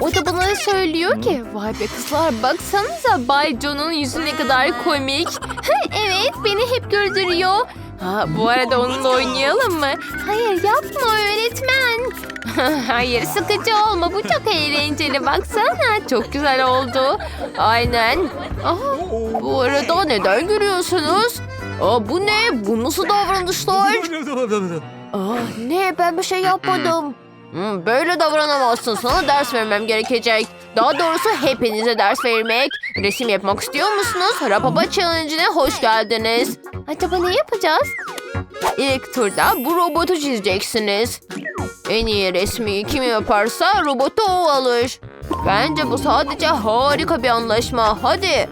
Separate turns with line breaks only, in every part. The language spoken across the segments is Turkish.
O da bana söylüyor ki vay be kızlar baksanıza Bay John'un yüzü ne kadar komik. evet beni hep güldürüyor. Ha, bu arada onunla oynayalım mı? Hayır yapma öğretmen. Hayır sıkıcı olma bu çok eğlenceli baksana çok güzel oldu. Aynen. Aha, bu arada neden gülüyorsunuz? Aa, bu ne? Bu nasıl davranışlar? Aa, ne ben bir şey yapmadım. Hmm, böyle davranamazsın. Sana ders vermem gerekecek. Daha doğrusu hepinize ders vermek. Resim yapmak istiyor musunuz? Rapapa Challenge'ine hoş geldiniz. Acaba ne yapacağız? İlk turda bu robotu çizeceksiniz. En iyi resmi kim yaparsa robotu o alır. Bence bu sadece harika bir anlaşma. Hadi.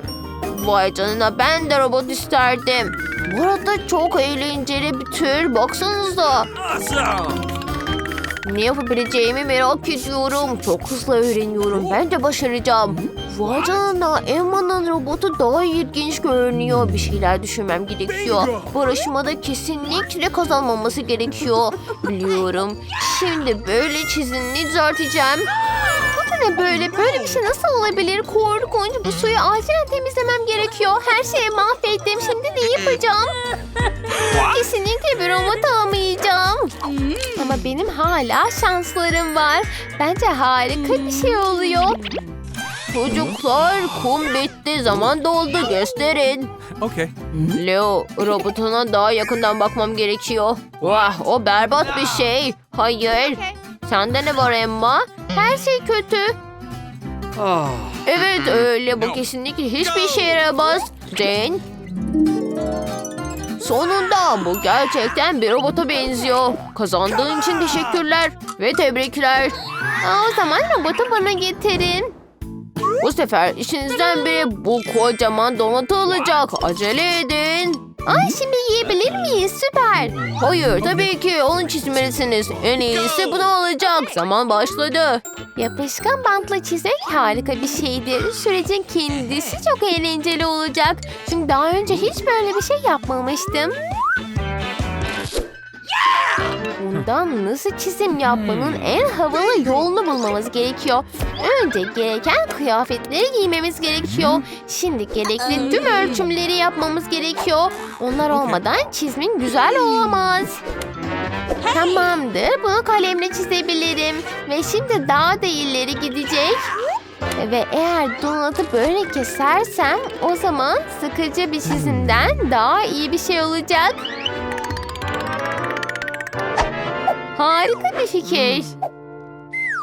Vay canına ben de robot isterdim. Bu arada çok eğlenceli bir tür. Baksanıza. Ne yapabileceğimi merak ediyorum. Çok hızlı öğreniyorum. Bence başaracağım. Vay canına Emma'nın robotu daha ilginç görünüyor. Bir şeyler düşünmem gerekiyor. Bu yarışmada kesinlikle kazanmaması gerekiyor. Biliyorum. Şimdi böyle çizimini düzelteceğim. Ne böyle? Böyle bir şey nasıl olabilir? Korkunç. Bu suyu acilen temizlemem gerekiyor. Her şeyi mahvettim. Şimdi ne yapacağım? Kesinlikle bir robot almayacağım. Ama benim hala şanslarım var. Bence harika bir şey oluyor. Çocuklar kum bitti. Zaman doldu. Gösterin.
Okay.
Leo, robotuna daha yakından bakmam gerekiyor. Vah, o berbat bir şey. Hayır. Sende ne var Emma? Her şey kötü. Evet öyle. Bu kesinlikle hiçbir işe yaramaz. Jane. Sonunda bu gerçekten bir robota benziyor. Kazandığın için teşekkürler ve tebrikler. Aa, o zaman robotu bana getirin. Bu sefer işinizden biri bu kocaman donatı alacak. Acele edin. Ay şimdi yiyebilir miyiz? Süper. Hayır tabii ki onu çizmelisiniz. En iyisi bunu alacak. Zaman başladı. Yapışkan bantla çizmek harika bir şeydir. Sürecin kendisi çok eğlenceli olacak. Çünkü daha önce hiç böyle bir şey yapmamıştım. Bundan nasıl çizim yapmanın en havalı yolunu bulmamız gerekiyor. Önce gereken kıyafetleri giymemiz gerekiyor. Şimdi gerekli tüm ölçümleri yapmamız gerekiyor. Onlar olmadan çizmin güzel olamaz. Tamamdır. Bunu kalemle çizebilirim. Ve şimdi daha da ileri gidecek. Ve eğer donatı böyle kesersem o zaman sıkıcı bir çizimden daha iyi bir şey olacak. Harika bir fikir.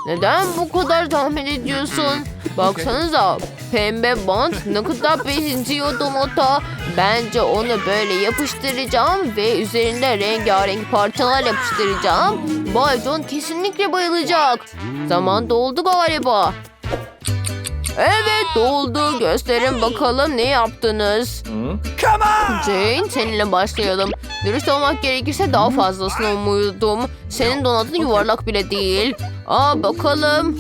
Neden bu kadar tahmin ediyorsun? Baksanıza pembe bant ne kadar benziyor donata. Bence onu böyle yapıştıracağım ve üzerinde rengarenk parçalar yapıştıracağım. Bay John kesinlikle bayılacak. Zaman doldu galiba. Evet doldu. Gösterin bakalım ne yaptınız. Jane seninle başlayalım. Dürüst olmak gerekirse daha fazlasını umuyordum. Senin donatın yuvarlak bile değil. Aa bakalım.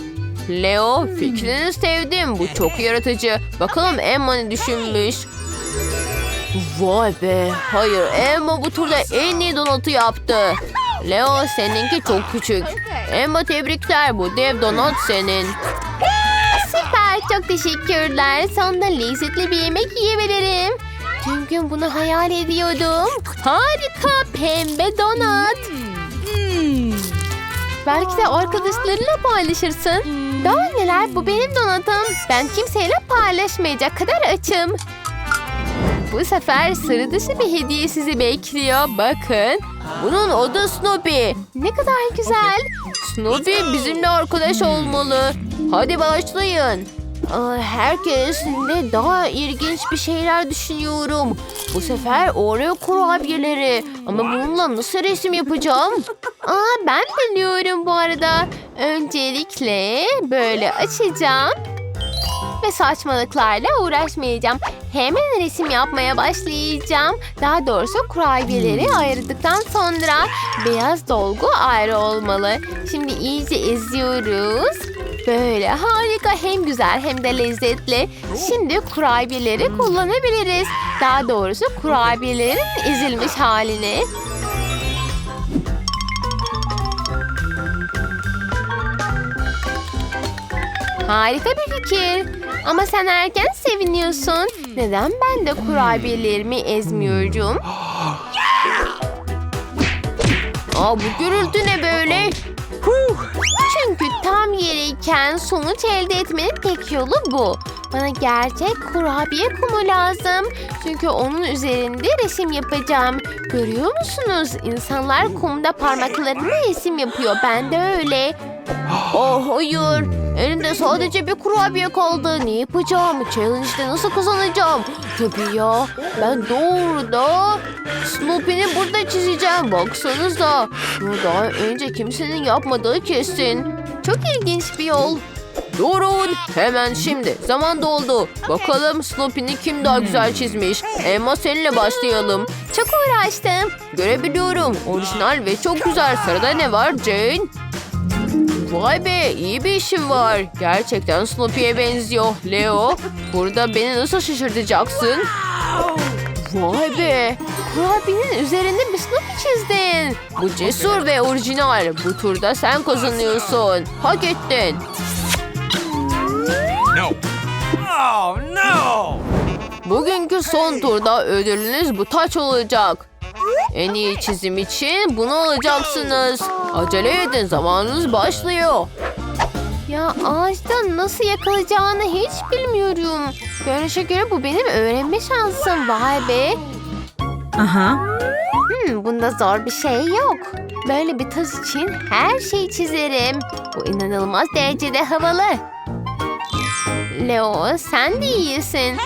Leo fikrini sevdim. Bu çok yaratıcı. Bakalım Emma ne düşünmüş. Vay be. Hayır Emma bu turda en iyi donatı yaptı. Leo seninki çok küçük. Emma tebrikler. Bu dev donat senin. Çok teşekkürler. Sonunda lezzetli bir yemek yiyebilirim. Tüm gün bunu hayal ediyordum. Harika pembe donat. Belki de arkadaşlarınla paylaşırsın. Daha neler bu benim donatım. Ben kimseyle paylaşmayacak kadar açım. Bu sefer sıra dışı bir hediye sizi bekliyor. Bakın. Bunun adı Snoopy. Ne kadar güzel. Snoopy bizimle arkadaş olmalı. Hadi başlayın. Herkes de daha ilginç bir şeyler düşünüyorum. Bu sefer Oreo kurabiyeleri. Ama bununla nasıl resim yapacağım? Aa, ben biliyorum bu arada. Öncelikle böyle açacağım. Ve saçmalıklarla uğraşmayacağım. Hemen resim yapmaya başlayacağım. Daha doğrusu kurabiyeleri ayırdıktan sonra beyaz dolgu ayrı olmalı. Şimdi iyice eziyoruz. Böyle harika hem güzel hem de lezzetli. Şimdi kurabiyeleri kullanabiliriz. Daha doğrusu kurabiyelerin ezilmiş halini. Harika bir fikir. Ama sen erken seviniyorsun. Neden ben de kurabiyelerimi ezmiyorum? Aa, bu gürültü ne böyle? Çünkü tam yeriyken sonuç elde etmenin tek yolu bu. Bana gerçek kurabiye kumu lazım. Çünkü onun üzerinde resim yapacağım. Görüyor musunuz? İnsanlar kumda parmaklarıyla resim yapıyor. Ben de öyle. Oh hayır. Elimde sadece bir kurabiye kaldı. Ne yapacağım? Challenge'de nasıl kazanacağım? Tabii ya. Ben doğru da Snoopy'ni burada çizeceğim. Baksanıza. Bunu daha önce kimsenin yapmadığı kesin. Çok ilginç bir yol. Durun. Hemen şimdi. Zaman doldu. Bakalım Snoopy'ni kim daha güzel çizmiş. Emma seninle başlayalım. Çok uğraştım. Görebiliyorum. Orijinal ve çok güzel. Sırada ne var Jane? Vay be iyi bir işin var. Gerçekten Snoopy'ye benziyor. Leo burada beni nasıl şaşırtacaksın? Vay be. Kurabiyenin üzerinde bir Snoopy çizdin. Bu cesur ve orijinal. Bu turda sen kazanıyorsun. Hak ettin.
No. Oh no!
Bugünkü son turda ödülünüz bu taç olacak. En iyi çizim için bunu alacaksınız. Acele edin zamanınız başlıyor. Ya ağaçtan nasıl yakalayacağını hiç bilmiyorum. Görünüşe göre bu benim öğrenme şansım. Vay be.
Aha.
Hmm, bunda zor bir şey yok. Böyle bir taş için her şeyi çizerim. Bu inanılmaz derecede havalı. Leo sen de iyisin.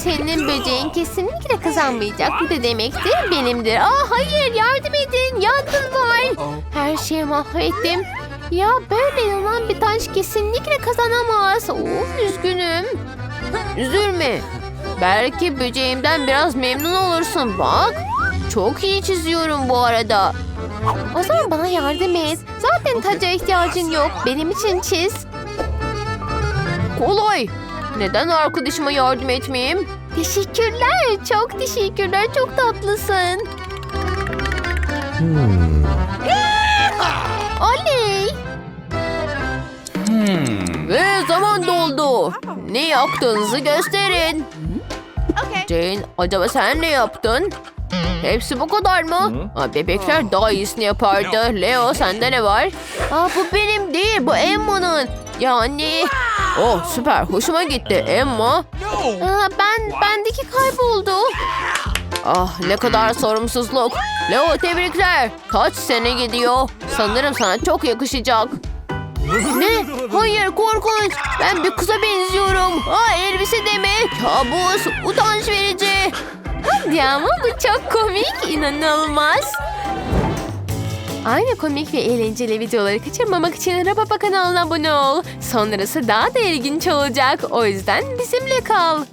Senin böceğin kesinlikle kazanmayacak. Bu da demektir benimdir. Aa hayır yardım edin. Yangın var. Her şeyi mahvettim. Ya böyle yanan bir taş kesinlikle kazanamaz. Of üzgünüm. Üzülme. Belki böceğimden biraz memnun olursun. Bak çok iyi çiziyorum bu arada. O zaman bana yardım et. Zaten taca ihtiyacın yok. Benim için çiz. Kolay. Neden arkadaşıma yardım etmeyeyim? Teşekkürler. Çok teşekkürler. Çok tatlısın. Oley. Ve zaman doldu. Ne yaptığınızı gösterin. Jane, acaba sen ne yaptın? Hepsi bu kadar mı? Aa, bebekler daha iyisini yapardı. Leo sende ne var? Aa, bu benim değil, bu Emma'nın. Yani... Oh süper, hoşuma gitti. Emma. Aa, ben, bendeki kayboldu. Ah ne kadar sorumsuzluk. Leo tebrikler. Kaç sene gidiyor? Sanırım sana çok yakışacak. Ne? Hayır korkunç. Ben bir kıza benziyorum. Aa elbise demek. Kabus. Utanç verici. Hadi ama bu çok komik. inanılmaz. Aynı komik ve eğlenceli videoları kaçırmamak için Rababa kanalına abone ol. Sonrası daha da ilginç olacak. O yüzden bizimle kal.